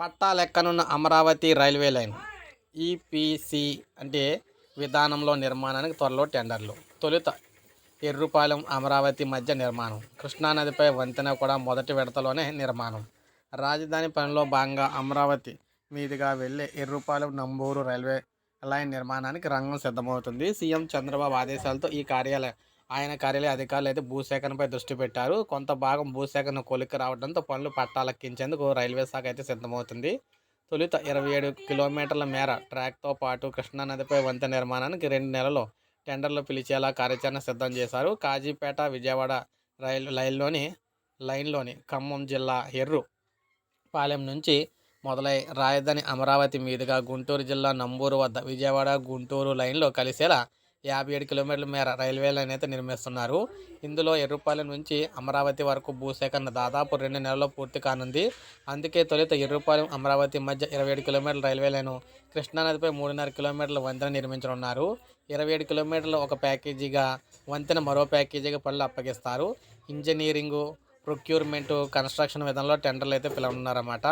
పట్టా లెక్కనున్న Amaravati railway line EPC అంటే విధానంలో నిర్మాణానికి త్వరలో టెండర్లు. తొలుత ఎర్రుపాలెం అమరావతి మధ్య నిర్మాణం కృష్ణానదిపై వంతెన కూడా మొదటి విడతలోనే నిర్మాణం. రాజధాని పనిలో భాగంగా అమరావతి మీదుగా వెళ్ళే ఎర్రుపాలెం నంబూరు రైల్వే లైన్ నిర్మాణానికి రంగం సిద్ధమవుతుంది. సీఎం చంద్రబాబు ఆదేశాలతో ఈ కార్యాలయం ఆయన కార్యాలయ అధికారులు అయితే భూసేకరణపై దృష్టి పెట్టారు. కొంత భాగం భూసేకరణ కొలిక్కి రావడంతో పనులు పట్టాలెక్కించేందుకు రైల్వే శాఖ అయితే సిద్ధమవుతుంది. తొలుత ఇరవై ఏడు కిలోమీటర్ల మేర ట్రాక్తో పాటు కృష్ణానదిపై వంతెన నిర్మాణానికి రెండు నెలల్లో టెండర్లు పిలిచేలా కార్యాచరణ సిద్ధం చేశారు. కాజీపేట విజయవాడ రైలు లైన్లోని లైన్లోని ఖమ్మం జిల్లా ఎర్రు పాలెం నుంచి మొదలై రాజధాని అమరావతి మీదుగా గుంటూరు జిల్లా నంబూరు వద్ద విజయవాడ గుంటూరు లైన్లో కలిసేలా యాభై ఏడు కిలోమీటర్ల మేర రైల్వే లైన్ అయితే నిర్మిస్తున్నారు. ఇందులో ఎర్రుపాలెం నుంచి అమరావతి వరకు భూసేకరణ దాదాపు రెండు నెలల్లో పూర్తి కానుంది. అందుకే తొలుత ఎర్రుపాలెం అమరావతి మధ్య ఇరవై ఏడు కిలోమీటర్ల రైల్వే లైను కృష్ణానదిపై మూడున్నర కిలోమీటర్ల వంతెన నిర్మించనున్నారు. ఇరవై ఏడు కిలోమీటర్లు ఒక ప్యాకేజీగా వంతెన మరో ప్యాకేజీగా పనులు అప్పగిస్తారు. ఇంజనీరింగు ప్రొక్యూర్మెంటు కన్స్ట్రక్షన్ విధంలో టెండర్లు అయితే పిలవనున్నారన్నమాట.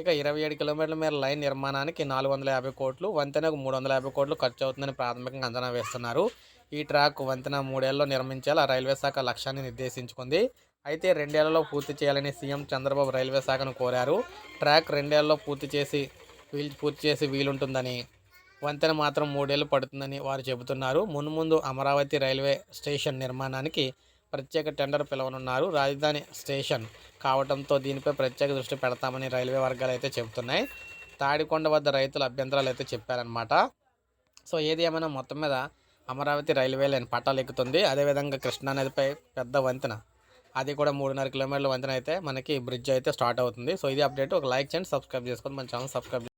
ఇక ఇరవై ఏడు కిలోమీటర్ల మేర లైన్ నిర్మాణానికి నాలుగు వందల యాభై కోట్లు వంతెనకు మూడు వందల యాభై కోట్లు ఖర్చు అవుతుందని ప్రాథమికంగా అంచనా వేస్తున్నారు. ఈ ట్రాక్ వంతెన మూడేళ్ళలో నిర్మించేలా రైల్వే శాఖ లక్ష్యాన్ని నిర్దేశించుకుంది. అయితే రెండేళ్ళలో పూర్తి చేయాలని సీఎం చంద్రబాబు రైల్వే శాఖను కోరారు. ట్రాక్ రెండేళ్ళలో పూర్తి చేసి వీల్ పూర్తి చేసి వీలుంటుందని వంతెన మాత్రం మూడేళ్ళు పడుతుందని వారు చెబుతున్నారు. మున్ముందు అమరావతి రైల్వే స్టేషన్ నిర్మాణానికి ప్రత్యేక టెండర్ పిలవనున్నారు. రాజధాని స్టేషన్ కావడంతో దీనిపై ప్రత్యేక దృష్టి పెడతామని రైల్వే వర్గాలు అయితే చెబుతున్నాయి. తాడికొండ వద్ద రైతుల అభ్యంతరాలు అయితే చెప్పారనమాట సో ఏది ఏమైనా మొత్తం మీద అమరావతి రైల్వే లైన్ పట్టాలు ఎక్కుతుంది. అదేవిధంగా కృష్ణానదిపై పెద్ద వంతెన అది కూడా మూడున్నర కిలోమీటర్ల వంతెన అయితే మనకి బ్రిడ్జ్ అయితే స్టార్ట్ అవుతుంది. సో ఇది అప్డేట్. ఒక లైక్ చేయండి సబ్స్క్రైబ్ చేసుకోండి మన ఛానల్ సబ్స్క్రైబ్